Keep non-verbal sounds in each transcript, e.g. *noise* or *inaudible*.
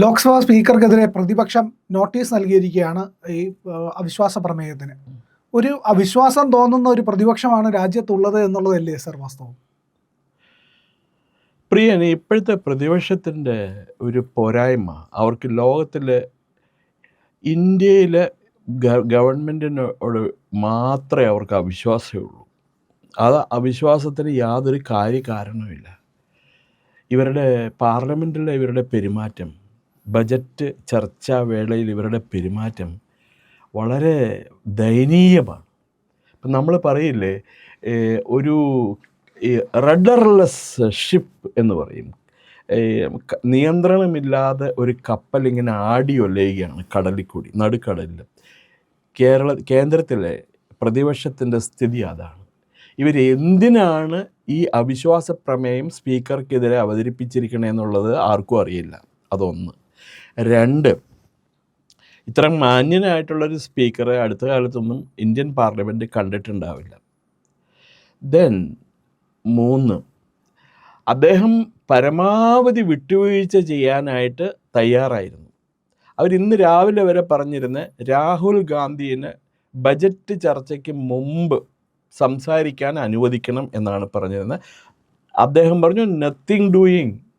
ലോക്സഭാ സ്പീക്കർക്കെതിരെ പ്രതിപക്ഷം നോട്ടീസ് നൽകിയിരിക്കുകയാണ് ഈ അവിശ്വാസ പ്രമേയത്തിന്. ഒരു അവിശ്വാസം തോന്നുന്ന ഒരു പ്രതിപക്ഷമാണ് രാജ്യത്തുള്ളത് എന്നുള്ളതല്ലേ സർ വാസ്തവം? പ്രിയൻ ഇപ്പോഴത്തെ പ്രതിപക്ഷത്തിന്റെ ഒരു പോരായ്മ അവർക്ക് ലോകത്തിൽ ഇന്ത്യയിലെ ഗവൺമെന്റിനോട് മാത്രമേ അവർക്ക് അവിശ്വാസമേ ഉള്ളൂ. അത് അവിശ്വാസത്തിന് യാതൊരു കാര്യകാരണവുമില്ല. ഇവരുടെ പാർലമെന്റിലെ ഇവരുടെ പെരുമാറ്റം ബജറ്റ് ചർച്ചാ വേളയിൽ ഇവരുടെ പെരുമാറ്റം വളരെ ദയനീയമാണ്. ഇപ്പം നമ്മൾ പറയില്ലേ ഒരു റഡർലെസ് ഷിപ്പ് എന്ന് പറയും. നിയന്ത്രണമില്ലാതെ ഒരു കപ്പൽ ഇങ്ങനെ ആടി ഒലയുകയാണ് കടലിൽ കൂടി നടുക്കടലിൽ. കേരള കേന്ദ്രത്തിലെ പ്രതിപക്ഷത്തിന്റെ സ്ഥിതി അതാണ്. ഇവർ എന്തിനാണ് ഈ അവിശ്വാസ പ്രമേയം സ്പീക്കർക്കെതിരെ അവതരിപ്പിച്ചിരിക്കണമെന്നുള്ളത് ആർക്കും അറിയില്ല. അതൊന്ന്. രണ്ട്. ഇത്ര മാന്യനായിട്ടുള്ളൊരു സ്പീക്കറെ അടുത്ത കാലത്തൊന്നും ഇന്ത്യൻ പാർലമെന്റ് കണ്ടിട്ടുണ്ടാവില്ല. ദെൻ മൂന്ന്. അദ്ദേഹം പരമാവധി വിട്ടുവീഴ്ച ചെയ്യാനായിട്ട് തയ്യാറായിരുന്നു. അവരിന്ന് രാവിലെ വരെ പറഞ്ഞിരുന്ന രാഹുൽ ഗാന്ധിയെ ബജറ്റ് ചർച്ചയ്ക്ക് മുമ്പ് സംസാരിക്കാൻ അനുവദിക്കണം എന്നാണ് പറഞ്ഞിരുന്നത്. അദ്ദേഹം പറഞ്ഞു നത്തിങ് ഡൂയിങ്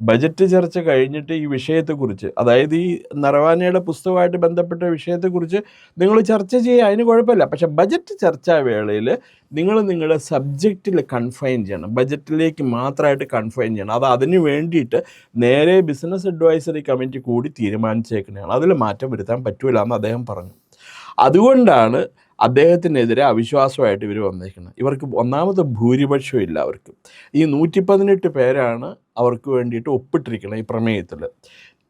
ബജറ്റ് ചർച്ച കഴിഞ്ഞിട്ട് ഈ വിഷയത്തെക്കുറിച്ച് അതായത് ഈ നരവാനയുടെ പുസ്തകമായിട്ട് ബന്ധപ്പെട്ട വിഷയത്തെക്കുറിച്ച് നിങ്ങൾ ചർച്ച ചെയ്യുക അതിന് കുഴപ്പമില്ല. പക്ഷേ ബജറ്റ് ചർച്ചാ വേളയിൽ നിങ്ങൾ നിങ്ങളുടെ സബ്ജക്റ്റിൽ കൺഫൈൻ ചെയ്യണം. ബജറ്റിലേക്ക് മാത്രമായിട്ട് കൺഫൈൻ ചെയ്യണം. അത് അതിന് വേണ്ടിയിട്ട് നേരെ ബിസിനസ് അഡ്വൈസറി കമ്മിറ്റി കൂടി തീരുമാനിച്ചേക്കുന്നതാണ്. അതിൽ മാറ്റം വരുത്താൻ പറ്റൂല എന്ന് അദ്ദേഹം പറഞ്ഞു. അതുകൊണ്ടാണ് അദ്ദേഹത്തിനെതിരെ അവിശ്വാസമായിട്ട് ഇവർ വന്നേക്കുന്നത് ഇവർക്ക് ഒന്നാമത്തെ ഭൂരിപക്ഷം ഇല്ല അവർക്ക്. ഈ നൂറ്റി പതിനെട്ട് പേരാണ് അവർക്ക് വേണ്ടിയിട്ട് ഒപ്പിട്ടിരിക്കുന്നത് ഈ പ്രമേയത്തിൽ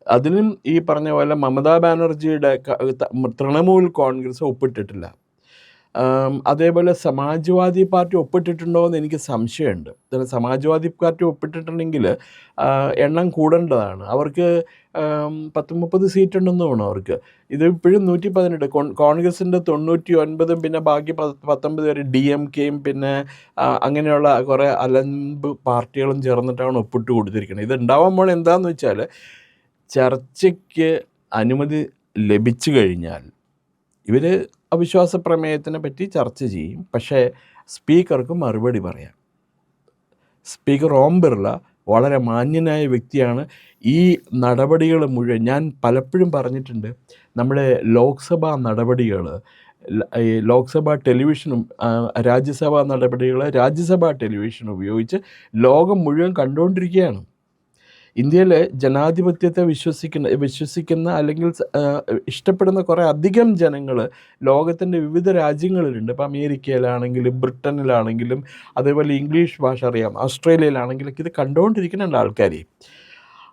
അതിനും ഈ പറഞ്ഞ പോലെ മമതാ ബാനർജിയുടെ തൃണമൂൽ കോൺഗ്രസ് ഒപ്പിട്ടിട്ടില്ല. അതേപോലെ സമാജ്വാദി പാർട്ടി ഒപ്പിട്ടിട്ടുണ്ടോ എന്ന് എനിക്ക് സംശയമുണ്ട്. സമാജ്വാദി പാർട്ടി ഒപ്പിട്ടിട്ടുണ്ടെങ്കിൽ എണ്ണം കൂടേണ്ടതാണ്. അവർക്ക് പത്ത് മുപ്പത് സീറ്റ് ഉണ്ടെന്ന് തോന്നുന്നു അവർക്ക്. ഇത് ഇപ്പോഴും നൂറ്റി പതിനെട്ട് കോൺഗ്രസിന്റെ തൊണ്ണൂറ്റി ഒൻപതും പിന്നെ ബാക്കി പത്ത് പത്തൊമ്പത് പേര് ഡി എം കെയും പിന്നെ അങ്ങനെയുള്ള കുറേ അലമ്പ് പാർട്ടികളും ചേർന്നിട്ടാണ് ഒപ്പിട്ട് കൊടുത്തിരിക്കുന്നത്. ഇത് ഉണ്ടാവുമ്പോൾ എന്താണെന്ന് വെച്ചാൽ ചർച്ചയ്ക്ക് അനുമതി ലഭിച്ചു കഴിഞ്ഞാൽ ഇവർ അവിശ്വാസ പ്രമേയത്തിനെ പറ്റി ചർച്ച ചെയ്യും. പക്ഷേ സ്പീക്കർക്ക് മറുപടി പറയാം. സ്പീക്കർ ഓം ബിർള വളരെ മാന്യനായ വ്യക്തിയാണ്. ഈ നടപടികൾ മുഴുവൻ ഞാൻ പലപ്പോഴും പറഞ്ഞിട്ടുണ്ട്. നമ്മുടെ ലോക്സഭാ നടപടികൾ ലോക്സഭാ ടെലിവിഷനും രാജ്യസഭാ നടപടികൾ രാജ്യസഭാ ടെലിവിഷൻ ഉപയോഗിച്ച് ലോകം മുഴുവൻ കണ്ടുകൊണ്ടിരിക്കുകയാണ്. ഇന്ത്യയിലെ ജനാധിപത്യത്തെ വിശ്വസിക്കുന്ന വിശ്വസിക്കുന്ന അല്ലെങ്കിൽ ഇഷ്ടപ്പെടുന്ന കുറേ അധികം ജനങ്ങൾ ലോകത്തിന്റെ വിവിധ രാജ്യങ്ങളിലുണ്ട്. ഇപ്പോൾ അമേരിക്കയിലാണെങ്കിലും ബ്രിട്ടനിലാണെങ്കിലും അതേപോലെ ഇംഗ്ലീഷ് ഭാഷ അറിയാം ഓസ്ട്രേലിയയിലാണെങ്കിലും ഇത് കണ്ടുകൊണ്ടിരിക്കുന്നുണ്ട് ആൾക്കാർ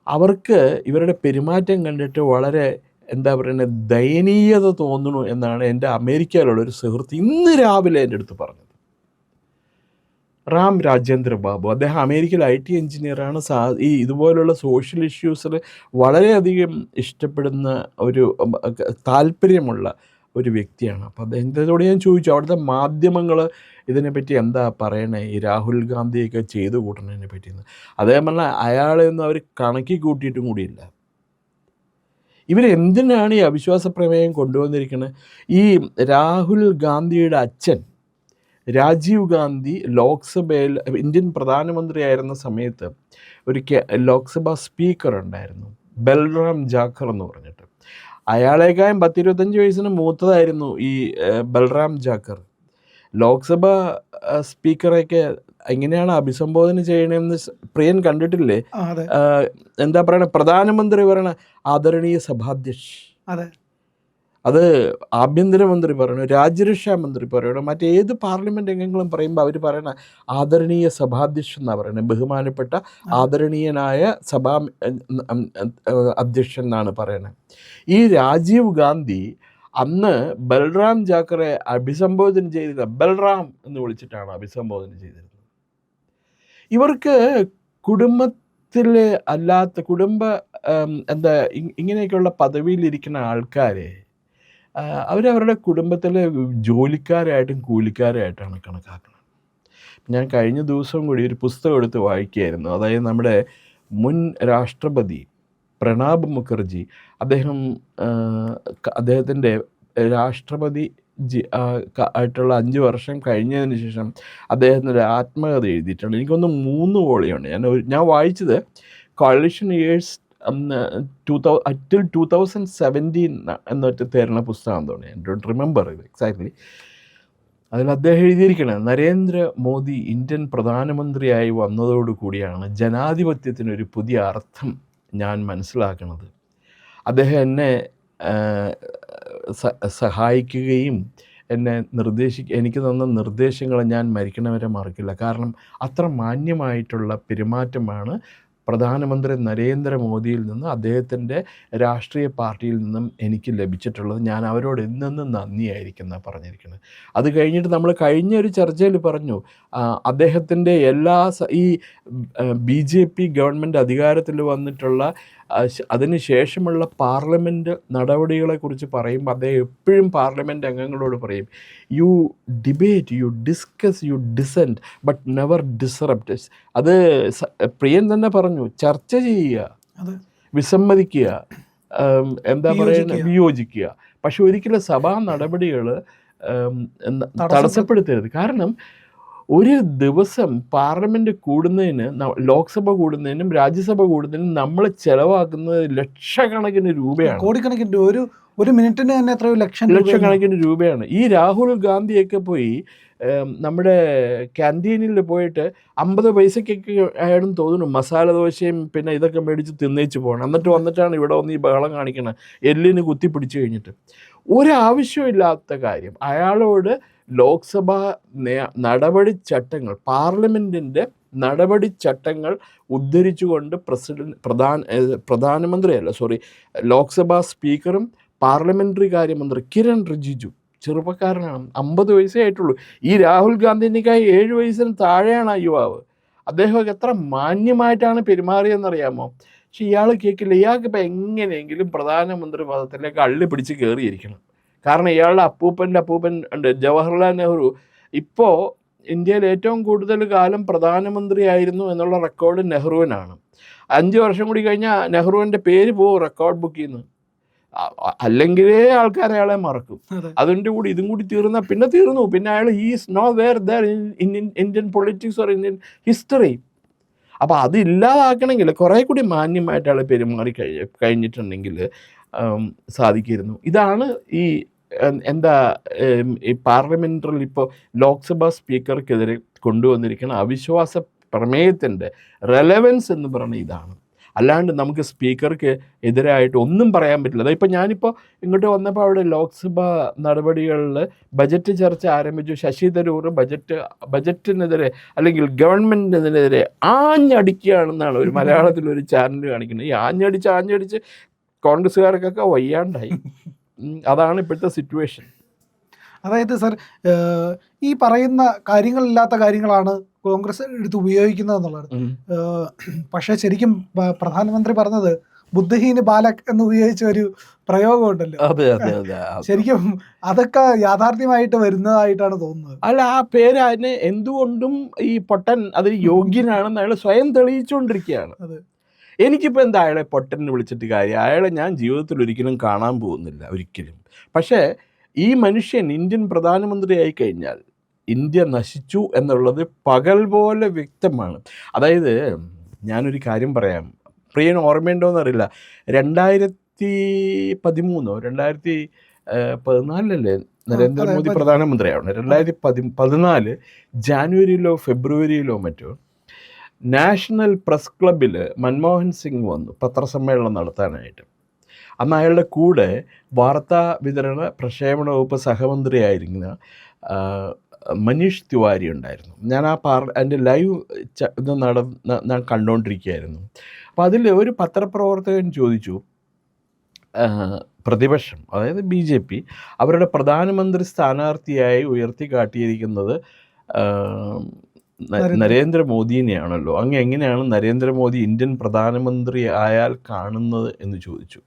അവർക്ക് ഇവരുടെ പെരുമാറ്റം കണ്ടിട്ട് വളരെ എന്താ പറയുന്നത് ദയനീയത തോന്നുന്നു എന്നാണ് എന്റെ അമേരിക്കയിലുള്ള ഒരു സുഹൃത്ത് ഇന്ന് രാവിലെ എന്റെ അടുത്ത് പറഞ്ഞത്. റാം രാജേന്ദ്ര ബാബു. അദ്ദേഹം അമേരിക്കയിൽ ഐ ടി എഞ്ചിനീയറാണ് സാ ഈ ഇതുപോലുള്ള സോഷ്യൽ ഇഷ്യൂസിൽ വളരെയധികം ഇഷ്ടപ്പെടുന്ന ഒരു താല്പര്യമുള്ള ഒരു വ്യക്തിയാണ്. അപ്പോൾ അദ്ദേഹത്തോട് ഞാൻ ചോദിച്ചു. അവിടുത്തെ മാധ്യമങ്ങൾ ഇതിനെപ്പറ്റി എന്താ പറയണേ? ഈ രാഹുൽ ഗാന്ധിയൊക്കെ ചെയ്തു കൂട്ടണതിനെ പറ്റിയെന്ന് അദ്ദേഹം പറഞ്ഞാൽ അയാളെ ഒന്നും അവർ കണക്കി കൂട്ടിയിട്ടും കൂടിയില്ല. ഇവരെന്തിനാണ് ഈ അവിശ്വാസ പ്രമേയം കൊണ്ടുവന്നിരിക്കുന്നത് ഈ രാഹുൽ ഗാന്ധിയുടെ അച്ഛൻ രാജീവ് ഗാന്ധി ലോക്സഭയിൽ ഇന്ത്യൻ പ്രധാനമന്ത്രിയായിരുന്ന സമയത്ത് ഒരു ലോക്സഭാ സ്പീക്കർ ഉണ്ടായിരുന്നു ബൽറാം ജാഖർ എന്ന് പറഞ്ഞിട്ട്. അയാളേക്കാളും പത്തിരുപത്തഞ്ച് വയസ്സിന് മൂത്തതായിരുന്നു ഈ ബൽറാം ജാക്കർ ലോക്സഭ സ്പീക്കറൊക്കെ എങ്ങനെയാണ് അഭിസംബോധന ചെയ്യണമെന്ന് പ്രിയൻ കണ്ടിട്ടില്ലേ? എന്താ പറയണ പ്രധാനമന്ത്രി പറയണ ആദരണീയ സഭാധ്യക്ഷ. അതെ. അത് ആഭ്യന്തരമന്ത്രി പറയണു രാജ്യരക്ഷാ മന്ത്രി പറയണു മറ്റേത് പാർലമെന്റ് അംഗങ്ങളും പറയുമ്പോൾ അവർ പറയണ ആദരണീയ സഭാധ്യക്ഷൻ എന്നാണ് പറയുന്നത് ബഹുമാനപ്പെട്ട ആദരണീയനായ സഭാ അധ്യക്ഷൻ എന്നാണ് പറയണത് ഈ രാജീവ് ഗാന്ധി അന്ന് ബൽറാം ജാക്കറെ അഭിസംബോധന ചെയ്തിരുന്ന ബൽറാം എന്ന് വിളിച്ചിട്ടാണ് അഭിസംബോധന ചെയ്തിരുന്നത്. ഇവർക്ക് കുടുംബത്തിൽ അല്ലാത്ത കുടുംബ എന്താ ഇങ്ങനെയൊക്കെയുള്ള പദവിയിലിരിക്കുന്ന ആൾക്കാരെ അവരവരുടെ കുടുംബത്തിലെ ജോലിക്കാരായിട്ടും കൂലിക്കാരായിട്ടാണ് കണക്കാക്കുന്നത്. ഞാൻ കഴിഞ്ഞ ദിവസം കൂടി ഒരു പുസ്തകം എടുത്ത് വായിക്കുകയായിരുന്നു. അതായത് നമ്മുടെ മുൻ രാഷ്ട്രപതി പ്രണാബ് മുഖർജി അദ്ദേഹം അദ്ദേഹത്തിന്റെ രാഷ്ട്രപതി ജി ആയിട്ടുള്ള അഞ്ച് വർഷം കഴിഞ്ഞതിന് ശേഷം അദ്ദേഹത്തിന്റെ ആത്മകഥ എഴുതിയിട്ടുണ്ട്. എനിക്കൊന്ന് മൂന്ന് വോളിയുണ്ട്. ഞാൻ ഒരു ഞാൻ വായിച്ചത് coalition years till two thousand seventeen എന്നിട്ട് തരുന്ന പുസ്തകം തോന്നി ഐ ഡോണ്ട് റിമെമ്പർ എക്സാക്ട്ലി അതിൽ അദ്ദേഹം എഴുതിയിരിക്കണം നരേന്ദ്ര മോദി ഇന്ത്യൻ പ്രധാനമന്ത്രിയായി വന്നതോടുകൂടിയാണ് ജനാധിപത്യത്തിന് ഒരു പുതിയ അർത്ഥം ഞാൻ മനസ്സിലാക്കുന്നത്. അദ്ദേഹം എന്നെ സഹായിക്കുകയും എന്നെ നിർദ്ദേശി എനിക്ക് തന്ന നിർദ്ദേശങ്ങളെ ഞാൻ മരിക്കണവരെ മറക്കില്ല. കാരണം അത്ര മാന്യമായിട്ടുള്ള പെരുമാറ്റമാണ് പ്രധാനമന്ത്രി നരേന്ദ്രമോദിയിൽ നിന്ന് അദ്ദേഹത്തിന്റെ രാഷ്ട്രീയ പാർട്ടിയിൽ നിന്നും എനിക്ക് ലഭിച്ചിട്ടുള്ളത് ഞാൻ അവരോട് എന്നെന്നും നന്ദിയായിരിക്കുന്ന പറഞ്ഞിരിക്കുന്നത്. അത് കഴിഞ്ഞിട്ട് നമ്മൾ കഴിഞ്ഞ ഒരു ചർച്ചയിൽ പറഞ്ഞു അദ്ദേഹത്തിന്റെ എല്ലാ ഈ ബി ജെ പി ഗവൺമെന്റ് അധികാരത്തിൽ വന്നിട്ടുള്ള ആ, ശ- അതിന് ശേഷമുള്ള പാർലമെന്റ് നടപടികളെക്കുറിച്ച് പറയുമ്പോൾ അദ്ദേഹം എപ്പോഴും പാർലമെന്റ് അംഗങ്ങളോട് പറയും you debate you discuss you dissent but never disrupts അത് പ്രിയൻ തന്നെ പറഞ്ഞു ചർച്ച ചെയ്യുക വിസമ്മതിക്കുക എന്താ പറയുക. വിയോജിക്കുക. പക്ഷെ ഒരിക്കലും സഭാ നടപടികൾ തടസ്സപ്പെടുത്തരുത്. കാരണം ഒരു ദിവസം പാർലമെന്റ് കൂടുന്നതിന് ലോക്സഭ കൂടുന്നതിനും രാജ്യസഭ കൂടുന്നതിനും നമ്മൾ ചെലവാക്കുന്നത് ലക്ഷക്കണക്കിന് രൂപയാണ്. കോടിക്കണക്കിന് ഒരു ഒരു മിനിറ്റിന് തന്നെ എത്രയോ ലക്ഷം ലക്ഷക്കണക്കിന് രൂപയാണ്. ഈ രാഹുൽ ഗാന്ധിയൊക്കെ പോയി നമ്മുടെ ക്യാന്റീനിൽ പോയിട്ട് അമ്പത് പൈസക്കൊക്കെ ആയാലും തോന്നുന്നു. മസാല ദോശയും പിന്നെ ഇതൊക്കെ മേടിച്ച് തിന്നേച്ച് പോകണം എന്നിട്ട് വന്നിട്ടാണ് ഇവിടെ വന്ന് ഈ ബഹളം കാണിക്കണത് എല്ലിന് കുത്തി പിടിച്ചു കഴിഞ്ഞിട്ട് ഒരാവശ്യമില്ലാത്ത കാര്യം. അയാളോട് ലോക്സഭ നടപടിച്ചട്ടങ്ങൾ പാർലമെന്റിന്റെ നടപടിച്ചട്ടങ്ങൾ ഉദ്ധരിച്ചുകൊണ്ട് പ്രസിഡന്റ് പ്രധാന പ്രധാനമന്ത്രിയല്ല സോറി ലോക്സഭാ സ്പീക്കറും പാർലമെന്ററി കാര്യമന്ത്രി കിരൺ റിജിജു ചെറുപ്പക്കാരനാണ് അമ്പത് വയസ്സേ ആയിട്ടുള്ളൂ. ഈ രാഹുൽ ഗാന്ധിനേക്കായി ഏഴ് വയസ്സിന് താഴെയാണ് ആ യുവാവ്. അദ്ദേഹമൊക്കെ എത്ര മാന്യമായിട്ടാണ് പെരുമാറിയെന്നറിയാമോ? പക്ഷെ ഇയാൾ കേൾക്കില്ല ഇയാൾക്ക് ഇപ്പം എങ്ങനെയെങ്കിലും പ്രധാനമന്ത്രി പദത്തിലേക്ക് അള്ളി പിടിച്ച് കയറിയിരിക്കണം. കാരണം ഇയാളുടെ അപ്പൂപ്പന്റെ അപ്പൂപ്പൻ ഉണ്ട്. ജവഹർലാൽ നെഹ്റു ഇപ്പോൾ ഇന്ത്യയിൽ ഏറ്റവും കൂടുതൽ കാലം പ്രധാനമന്ത്രിയായിരുന്നു എന്നുള്ള റെക്കോർഡ് നെഹ്റുവിനാണ്. അഞ്ച് വർഷം കൂടി കഴിഞ്ഞാൽ നെഹ്റുവിന്റെ പേര് പോകും റെക്കോർഡ് ബുക്കിൽ നിന്ന് അല്ലെങ്കിലേ ആൾക്കാർ അയാളെ മറക്കും. അതിന്റെ കൂടി ഇതും കൂടി തീർന്ന പിന്നെ തീർന്നു. പിന്നെ അയാൾ is nowhere there Indian Indian politics or Indian history അപ്പോൾ അത് ഇല്ലാതാക്കണമെങ്കിൽ കുറേ കൂടി മാന്യമായിട്ട് അയാൾ പെരുമാറി കഴി കഴിഞ്ഞിട്ടുണ്ടെങ്കിൽ സാധിക്കുന്നു ഇതാണ് ഈ എന്താ ഈ പാർലമെന്ററിൽ ഇപ്പോൾ ലോക്സഭാ സ്പീക്കർക്കെതിരെ കൊണ്ടുവന്നിരിക്കുന്ന അവിശ്വാസ പ്രമേയത്തിന്റെ റെലവൻസ് എന്ന് പറയുന്നത് ഇതാണ്. അല്ലാണ്ട് നമുക്ക് സ്പീക്കർക്ക് എതിരായിട്ട് ഒന്നും പറയാൻ പറ്റില്ല. അതായത് ഇപ്പോൾ ഞാനിപ്പോൾ ഇങ്ങോട്ട് വന്നപ്പോൾ അവിടെ ലോക്സഭാ നടപടികളിൽ ബജറ്റ് ചർച്ച ആരംഭിച്ചു. ശശി തരൂർ ബജറ്റ് ബജറ്റിനെതിരെ അല്ലെങ്കിൽ ഗവൺമെന്റിനെതിരെ ആഞ്ഞടിക്കുകയാണെന്നാണ് ഒരു മലയാളത്തിൽ ഒരു ചാനൽ കാണിക്കുന്നത്. ഈ ആഞ്ഞടിച്ച് ആഞ്ഞടിച്ച് കോൺഗ്രസ്സുകാർക്കൊക്കെ വയ്യാണ്ടായി. അതാണ് ഇപ്പോഴത്തെ സിറ്റുവേഷൻ അതായത് സർ ഈ പറയുന്ന കാര്യങ്ങളില്ലാത്ത കാര്യങ്ങളാണ് കോൺഗ്രസ് എടുത്ത് ഉപയോഗിക്കുന്നത് എന്നുള്ളത്. പക്ഷേ ശരിക്കും പ്രധാനമന്ത്രി പറഞ്ഞത് ബുദ്ധഹീന് ബാലക് എന്ന് ഉപയോഗിച്ച ഒരു പ്രയോഗമുണ്ടല്ലോ അതെ അതെ അതെ. *laughs* ശരിക്കും അതൊക്കെ യാഥാർത്ഥ്യമായിട്ട് വരുന്നതായിട്ടാണ് തോന്നുന്നത്. അല്ല ആ പേര് അതിന് എന്തുകൊണ്ടും ഈ പൊട്ടൻ അതിന് യോഗ്യനാണെന്ന് അയാൾ സ്വയം തെളിയിച്ചുകൊണ്ടിരിക്കുകയാണ്. അതെ. എനിക്കിപ്പോൾ എന്താ അയാളെ പൊട്ടനെ വിളിച്ചിട്ട് കാര്യം? അയാളെ ഞാൻ ജീവിതത്തിൽ ഒരിക്കലും കാണാൻ പോകുന്നില്ല ഒരിക്കലും. പക്ഷേ ഈ മനുഷ്യൻ ഇന്ത്യൻ പ്രധാനമന്ത്രിയായി കഴിഞ്ഞാൽ ഇന്ത്യ നശിച്ചു എന്നുള്ളത് പകൽ പോലെ വ്യക്തമാണ്. അതായത് ഞാനൊരു കാര്യം പറയാം. പ്രിയൻ ഓർമ്മയുണ്ടോയെന്ന് അറിയില്ല. രണ്ടായിരത്തി പതിമൂന്നോ രണ്ടായിരത്തി പതിനാലിലല്ലേ നരേന്ദ്രമോദി പ്രധാനമന്ത്രിയാവണം? പ്രധാനമന്ത്രിയാണ് രണ്ടായിരത്തി പതി പതിനാല് ജാനുവരിയിലോ ഫെബ്രുവരിയിലോ മറ്റോ നാഷണൽ പ്രസ് ക്ലബിൽ മൻമോഹൻ സിംഗ് വന്നു പത്രസമ്മേളനം നടത്താനായിട്ട്. അന്ന് അയാളുടെ കൂടെ വാർത്താ വിതരണ പ്രക്ഷേപണ വകുപ്പ് സഹമന്ത്രിയായിരുന്ന മനീഷ് തിവാരി ഉണ്ടായിരുന്നു. ഞാൻ ആ പാർ അതിന്റെ ലൈവ് ഇത് നട ഞാൻ കണ്ടുകൊണ്ടിരിക്കുകയായിരുന്നു അപ്പോൾ അതിൽ ഒരു പത്രപ്രവർത്തകൻ ചോദിച്ചു പ്രതിപക്ഷം അതായത് ബി ജെ പി അവരുടെ പ്രധാനമന്ത്രി സ്ഥാനാർത്ഥിയായി ഉയർത്തി കാട്ടിയിരിക്കുന്നത് നരേന്ദ്രമോദിനെയാണല്ലോ. അങ്ങ് എങ്ങനെയാണ് നരേന്ദ്രമോദി ഇന്ത്യൻ പ്രധാനമന്ത്രി ആയാൽ കാണുന്നത് എന്ന് ചോദിച്ചു.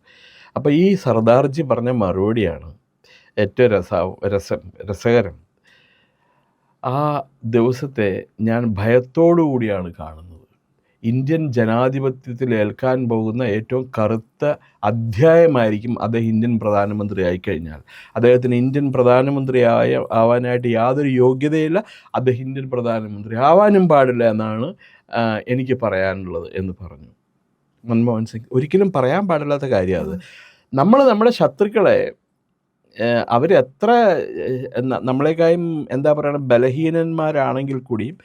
അപ്പോൾ ഈ സർദാർജി പറഞ്ഞ മറുപടിയാണ് ഏറ്റവും രസ രസം രസകരം. ആ ദിവസത്തെ ഞാൻ ഭയത്തോടു കൂടിയാണ് കാണുന്നത്. ഇന്ത്യൻ ജനാധിപത്യത്തിൽ ഏൽക്കാൻ പോകുന്ന ഏറ്റവും കറുത്ത അധ്യായമായിരിക്കും അദ്ദേഹം ഇന്ത്യൻ പ്രധാനമന്ത്രി ആയിക്കഴിഞ്ഞാൽ. അദ്ദേഹത്തിന് ഇന്ത്യൻ പ്രധാനമന്ത്രി ആയ ആവാനായിട്ട് യാതൊരു യോഗ്യതയില്ല. അദ്ദേഹം ഇന്ത്യൻ പ്രധാനമന്ത്രി ആവാനും പാടില്ല എന്നാണ് എനിക്ക് പറയാനുള്ളത് എന്ന് പറഞ്ഞു. മൻമോഹൻ സിംഗ് ഒരിക്കലും പറയാൻ പാടില്ലാത്ത കാര്യമാണ് നമ്മൾ നമ്മുടെ ശത്രുക്കളെ അവരെത്ര നമ്മളെക്കായും എന്താ പറയുക ബലഹീനന്മാരാണെങ്കിൽ കൂടിയും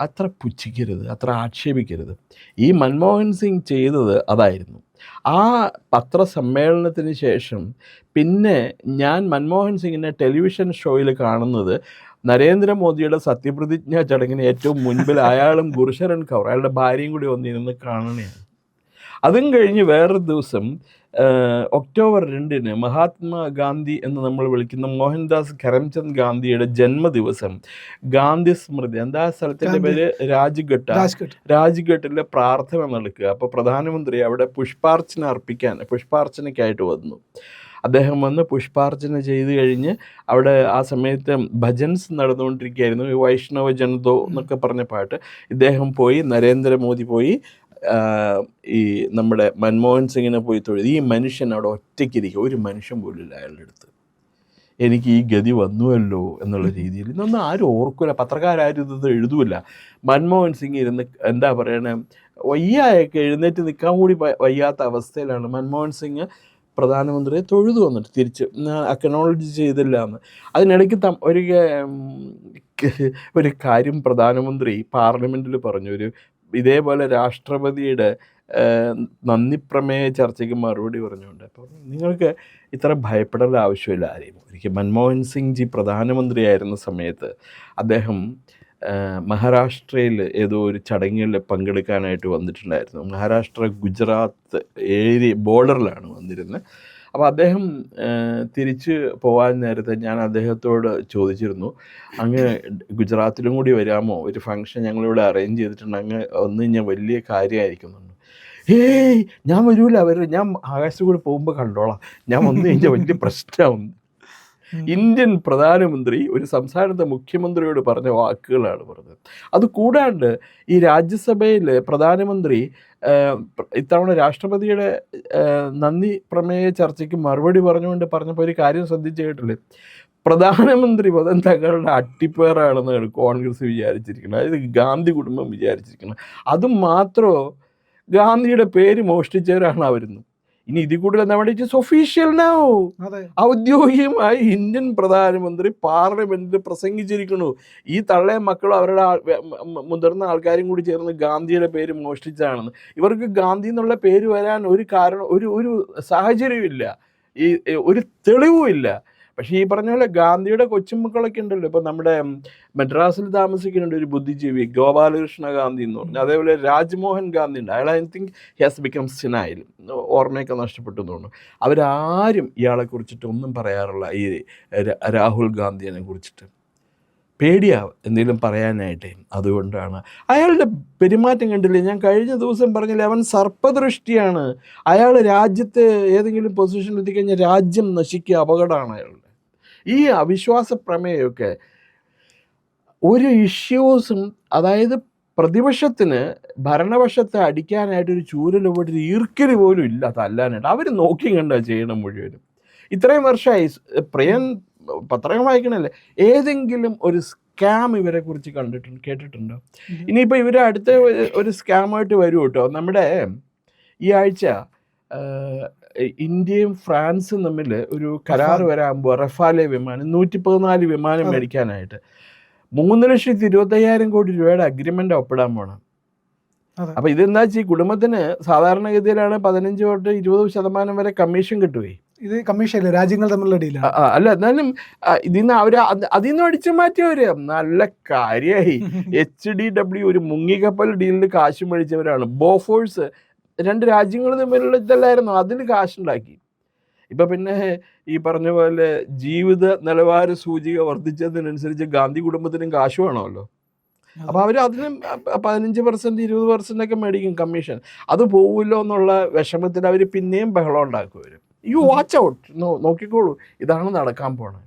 അത്ര പുച്ഛിക്കരുത് അത്ര ആക്ഷേപിക്കരുത്. ഈ മൻമോഹൻ സിംഗ് ചെയ്തത് അതായിരുന്നു. ആ പത്രസമ്മേളനത്തിന് ശേഷം പിന്നെ ഞാൻ മൻമോഹൻ സിംഗിനെ ടെലിവിഷൻ ഷോയിൽ കാണുന്നത് നരേന്ദ്രമോദിയുടെ സത്യപ്രതിജ്ഞാ ചടങ്ങിന് ഏറ്റവും മുൻപിൽ അയാളും ഗുരുശരൺ കൗർ അയാളുടെ ഭാര്യയും കൂടി ഒന്നിരുന്ന് കാണണയാണ് അതും കഴിഞ്ഞ് വേറൊരു ദിവസം ഒക്ടോബർ രണ്ടിന് മഹാത്മാഗാന്ധി എന്ന് നമ്മൾ വിളിക്കുന്ന മോഹൻദാസ് കരംചന്ദ് ഗാന്ധിയുടെ ജന്മദിവസം ഗാന്ധി സ്മൃതി. എന്താ സ്ഥലത്തിന്റെ. പേര്? രാജ്ഘട്ട്. രാജ്ഘട്ട്. രാജ്ഘട്ടിലെ പ്രാർത്ഥന നടക്കുക. അപ്പോൾ പ്രധാനമന്ത്രി അവിടെ പുഷ്പാർച്ചന അർപ്പിക്കാൻ പുഷ്പാർച്ചനയ്ക്കായിട്ട് വന്നു. അദ്ദേഹം വന്ന് പുഷ്പാർച്ചന ചെയ്ത് കഴിഞ്ഞ് അവിടെ ആ സമയത്ത് ഭജൻസ് നടന്നുകൊണ്ടിരിക്കുകയായിരുന്നു. ഈ വൈഷ്ണവ ജനതോ എന്നൊക്കെ പറഞ്ഞ പാട്ട്. ഇദ്ദേഹം പോയി നരേന്ദ്രമോദി പോയി ഈ നമ്മുടെ മൻമോഹൻ സിംഗിനെ പോയി തൊഴുത് ഈ മനുഷ്യൻ അവിടെ ഒറ്റയ്ക്കിരിക്കുക. ഒരു മനുഷ്യൻ പോലും ഇല്ല അയാളുടെ അടുത്ത്. എനിക്ക് ഈ ഗതി വന്നുവല്ലോ എന്നുള്ള രീതിയിൽ. ഇതൊന്നും ആരും ഓർക്കില്ല പത്രക്കാരും ഇത് എഴുതൂല. മൻമോഹൻ സിംഗ് ഇരുന്ന് എന്താ പറയണേ? വയ്യായൊക്കെ എഴുന്നേറ്റ് നിൽക്കാൻ കൂടി വയ്യാത്ത അവസ്ഥയിലാണ് മൻമോഹൻ സിംഗ് പ്രധാനമന്ത്രിയെ തൊഴുതു വന്നിട്ട് തിരിച്ച്. അക്കനോളജ് ചെയ്തില്ല എന്ന്. അതിനിടയ്ക്ക് തം ഒരു ഒരു കാര്യം പ്രധാനമന്ത്രി പാർലമെന്റിൽ പറഞ്ഞു ഒരു ഇതേപോലെ രാഷ്ട്രപതിയുടെ നന്ദിപ്രമേയ നന്ദി പ്രമേയ ചർച്ചയ്ക്ക് മറുപടി പറഞ്ഞുകൊണ്ട് അപ്പോൾ നിങ്ങൾക്ക് ഇത്ര ഭയപ്പെടേണ്ട ആവശ്യമില്ല ആരെയും. ഒരിക്കൽ മൻമോഹൻ സിംഗ് ജി പ്രധാനമന്ത്രിയായിരുന്ന സമയത്ത് അദ്ദേഹം മഹാരാഷ്ട്രയിൽ ഏതോ ഒരു ചടങ്ങിൽ പങ്കെടുക്കാനായിട്ട് വന്നിട്ടുണ്ടായിരുന്നു. മഹാരാഷ്ട്ര ഗുജറാത്ത് ഏരിയ ബോർഡറിലാണ് വന്നിരുന്നത്. അപ്പോൾ അദ്ദേഹം തിരിച്ച് പോകാൻ നേരത്തെ ഞാൻ അദ്ദേഹത്തോട് ചോദിച്ചിരുന്നു. അങ്ങ് ഗുജറാത്തിലും കൂടി വരാമോ? ഒരു ഫംഗ്ഷൻ ഞങ്ങളിവിടെ അറേഞ്ച് ചെയ്തിട്ടുണ്ട്. അങ്ങ് ഒന്ന് കഴിഞ്ഞാൽ വലിയ കാര്യമായിരിക്കുന്നുണ്ട്. ഏയ് ഞാൻ വരൂല വരും. ഞാൻ ആകാശത്ത് കൂടി പോകുമ്പോൾ കണ്ടോളാം. ഞാൻ വന്നു കഴിഞ്ഞാൽ വലിയ പ്രശ്നമാവും. ഉം. ഇന്ത്യൻ പ്രധാനമന്ത്രി ഒരു സംസ്ഥാനത്തെ മുഖ്യമന്ത്രിയോട് പറഞ്ഞ വാക്കുകളാണ് പറഞ്ഞത്. അത് കൂടാണ്ട് ഈ രാജ്യസഭയിൽ പ്രധാനമന്ത്രി ഇത്തവണ രാഷ്ട്രപതിയുടെ നന്ദി പ്രമേയ ചർച്ചയ്ക്ക് മറുപടി പറഞ്ഞുകൊണ്ട് പറഞ്ഞപ്പോൾ ഒരു കാര്യം ശ്രദ്ധിച്ചു കേട്ടില്ലേ? പ്രധാനമന്ത്രി പദം തങ്ങളുടെ അട്ടിപ്പേറാണെന്നാണ് കോൺഗ്രസ് വിചാരിച്ചിരിക്കുന്നത്. അതായത് ഗാന്ധി കുടുംബം വിചാരിച്ചിരിക്കുന്നത്. അതും മാത്രമോ ഗാന്ധിയുടെ പേര് മോഷ്ടിച്ചവരാണ് അവരുന്നു. ഇനി ഇതിൽ കൂടുതൽ വേണ്ടി ഇറ്റ് ഇസ് ഒഫീഷ്യൽ നൗ ഔദ്യോഗികമായി ഇന്ത്യൻ പ്രധാനമന്ത്രി പാർലമെന്റിൽ പ്രസംഗിച്ചിരിക്കുന്നു. ഈ തള്ളയ മക്കളും അവരുടെ മുതിർന്ന ആൾക്കാരും കൂടി ചേർന്ന് ഗാന്ധിയുടെ പേര് മോഷ്ടിച്ചാണെന്ന് ഇവർക്ക് ഗാന്ധി എന്നുള്ള പേര് വരാൻ ഒരു കാരണം ഒരു ഒരു സാഹചര്യമില്ല ഇല്ല ഈ ഒരു തെളിവുമില്ല. പക്ഷേ ഈ പറഞ്ഞ പോലെ ഗാന്ധിയുടെ കൊച്ചുമക്കളൊക്കെ ഉണ്ടല്ലോ. ഇപ്പം നമ്മുടെ മദ്രാസിൽ താമസിക്കുന്നുണ്ട് ഒരു ബുദ്ധിജീവി ഗോപാലകൃഷ്ണ ഗാന്ധി എന്ന് പറഞ്ഞു. അതേപോലെ രാജ്മോഹൻ ഗാന്ധി ഉണ്ട്. അയാൾ ഐ തിങ്ക് ഹാസ് ബിക്കം സിനായിൽ ഓർമ്മയൊക്കെ നഷ്ടപ്പെട്ടു എന്ന് തോന്നുന്നു. അവരാരും ഇയാളെ കുറിച്ചിട്ട് ഒന്നും പറയാറില്ല. ഈ രാഹുൽ ഗാന്ധിയെ കുറിച്ചിട്ട്. പേടിയാ എന്തെങ്കിലും പറയാനായിട്ട്. അതുകൊണ്ടാണ്. അയാളുടെ പെരുമാറ്റം കണ്ടില്ലേ? ഞാൻ കഴിഞ്ഞ ദിവസം പറഞ്ഞില്ലേ അവൻ സർപ്പദൃഷ്ടിയാണ്. അയാൾ രാജ്യത്തെ ഏതെങ്കിലും പൊസിഷനിലെത്തിക്കഴിഞ്ഞാൽ രാജ്യം നശിക്കുക അപകടമാണ് അയാളുടെ. ഈ അവിശ്വാസ പ്രമേയമൊക്കെ ഒരു ഇഷ്യൂസും അതായത് പ്രതിപക്ഷത്തിന് ഭരണപക്ഷത്തെ അടിക്കാനായിട്ട് ഒരു ചൂരൽ പോയിട്ട് ഒരു ഈർക്കൽ പോലും ഇല്ല തല്ലാനായിട്ട്. അവർ നോക്കി കണ്ടാ ചെയ്യണം മുഴുവനും. ഇത്രയും വർഷമായി പ്രിയൻ പത്രം വായിക്കണല്ലേ? ഏതെങ്കിലും ഒരു സ്കാം ഇവരെ കുറിച്ച് കണ്ടിട്ടുണ്ട് കേട്ടിട്ടുണ്ടോ. ഇനിയിപ്പോൾ ഇവർ അടുത്ത ഒരു സ്കാമായിട്ട് വരും കേട്ടോ. നമ്മുടെ ഈ ആഴ്ച ഇന്ത്യയും ഫ്രാൻസും തമ്മിൽ ഒരു കരാർ. വരാകുമ്പോൾ റഫാലെ വിമാനം നൂറ്റി പതിനാല് വിമാനം. മേടിക്കാനായിട്ട് മൂന്ന് ലക്ഷത്തി ഇരുപത്തയ്യായിരം കോടി രൂപയുടെ അഗ്രിമെന്റ് ഒപ്പിടാൻ പോണം. അപ്പൊ ഇതെന്താ വെച്ചാൽ ഈ കുടുംബത്തിന് സാധാരണഗതിയിലാണ് പതിനഞ്ച് തൊട്ട് ഇരുപത് ശതമാനം വരെ കമ്മീഷൻ കിട്ടുകയെ ഇത് കമ്മീഷൻ അല്ല? രാജ്യങ്ങൾ തമ്മിലുള്ള ആ, അല്ല എന്നാലും ഇതിൽ നിന്ന് അവർ അതിൽ നിന്ന് അടിച്ചു മാറ്റിയവര് നല്ല കാര്യമായി എച്ച് *laughs* ഡി ഡബ്ല്യു ഒരു മുങ്ങിക്കപ്പൽ ഡീലിൽ കാശ് മേടിച്ചവരാണ്. ബോഫോഴ്സ് രണ്ട് രാജ്യങ്ങൾ തമ്മിലുള്ള ഇതല്ലായിരുന്നു. അതിൽ കാശുണ്ടാക്കി. ഇപ്പൊ പിന്നെ ഈ പറഞ്ഞ പോലെ ജീവിത നിലവാര സൂചിക വർദ്ധിച്ചതിനനുസരിച്ച് ഗാന്ധി കുടുംബത്തിനും കാശ് വേണമല്ലോ. അപ്പൊ അവർ അതിനും പതിനഞ്ച് പെർസെന്റ് ഇരുപത് പെർസെന്റ് ഒക്കെ മേടിക്കും കമ്മീഷൻ. അത് പോവില്ലോ എന്നുള്ള വിഷമത്തിൽ അവർ പിന്നെയും ബഹളം ഉണ്ടാക്കും യു വാച്ച് ഔട്ട് നോക്കിക്കോളൂ. ഇതാണ് നടക്കാൻ പോണത്.